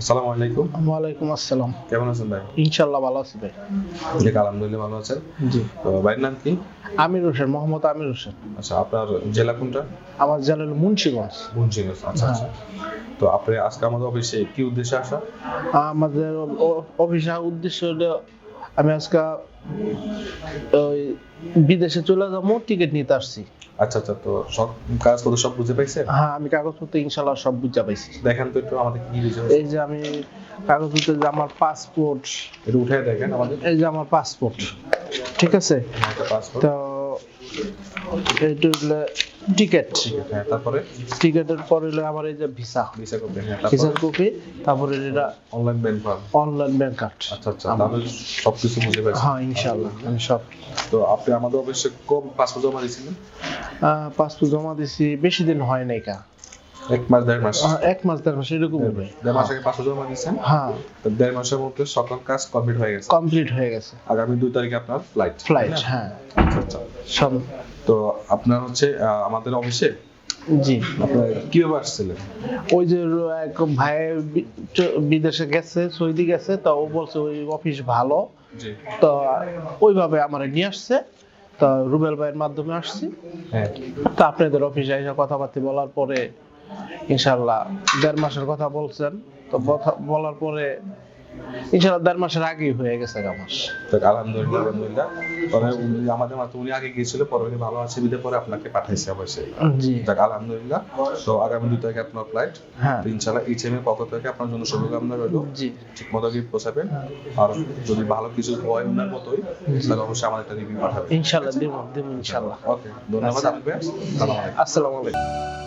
আসসালামু আলাইকুম। ওয়ালাইকুম আসসালাম। কেমন আছেন ভাই? ইনশাআল্লাহ ভালো আছি ভাই। জি আলহামদুলিল্লাহ ভালো আছেন। জি। ভাইয়ের নাম কি? আমির হোসেন মোহাম্মদ আমির হোসেন। আচ্ছা আপনার জেলা কোনটা? আমার জানাল মুন্সিগঞ্জ। মুন্সিগঞ্জ আচ্ছা আচ্ছা। তো আপনি আজকে আমাদের অফিসে কি উদ্দেশ্যে আসা? আমাদের অফিসে উদ্দেশ্য হলো আমি আজকে ওই বিদেশে চলে যাব টিকিট নিতে আসছি। আচ্ছা আচ্ছা তো সব কাগজপত্র সব বুঝে পাইছেন? হ্যাঁ আমি কাগজপত্র ইনশাল্লাহ সব বুঝে পাইছি। দেখেন তো একটু আমাদের কি বিষয় এই যে আমি কাগজপত্র যে আমার পাসপোর্ট একটু উঠে দেখেন আমাদের। এই যে আমার পাসপোর্ট ঠিক আছে? পাসপোর্ট তো এইটা হলো টিকিট হ্যাঁ তারপরে? টিকিটের পর হলো আমার এই যে ভিসা ভিসা করবেন হ্যাঁ ভিসার কপি তারপরে এটা online bank online bank card আচ্ছা আচ্ছা তাহলে বুঝে হ্যাঁ ইনশাল্লাহ আমি সব। তো আপনি আমাদের অবশ্যই কম পাসপোর্ট জমা দিয়েছিলেন? পাসপোর্ট জমা দিছি বেশি দিন হয় নাই কা। এক মাস দেড় মাস। এক মাস দেড় মাস এরকম হবে। দেড় মাস আগে পাসপোর্ট জমা দিয়েছেন হ্যাঁ। তো দেড় মাসের মধ্যে সকল কাজ কমপ্লিট হয়ে গেছে। কমপ্লিট হয়ে গেছে। আগামী দুই তারিখে আপনার ফ্লাইট ফ্লাইট হ্যাঁ। আচ্ছা আচ্ছা। সব তো আপনার হচ্ছে আমাদের অফিসে জি। কীভাবে আসছিলেন? ওই যে এক ভাই বিদেশে গেছে সৌদি গেছে তো ও বলছে ওই অফিস ভালো। তো ওইভাবে আমার নিয়ে আসছে। তো রুবেল ভাইয়ের মাধ্যমে আসছি। হ্যাঁ। তো আপনাদের অফিসে এসে কথাবার্তা বলার পরে ইনশাল্লাহ দেড় মাসের কথা বলছেন তো বলার পরে ইনশাল্লাহ দেড় মাসের আগেই হয়ে গেছে আমার আলহামদুলিল্লাহ আলহামদুলিল্লাহ। তবে উনি আমাদের মাত্র উনি আগে গিয়েছিল ভালো আছে বিদে পরে আপনাকে পাঠাইছে অবশ্যই। জি। যাক আলহামদুলিল্লাহ তো আগামী দুই তারিখে আপনার ফ্লাইট হ্যাঁ। ইনশাল্লাহ এর পক্ষ থেকে আপনার জন্য শুভকামনা রইল। জি। ঠিক মতো গিফট পৌঁছাবেন। আর যদি ভালো কিছু হয় ওনার মতোই তাহলে অবশ্যই আমাদের একটা রিভিউ পাঠাবেন। ইনশাল্লাহ দিব দিব ইনশাল্লাহ ওকে ধন্যবাদ আপনাকে আসসালামু আলাইকুম।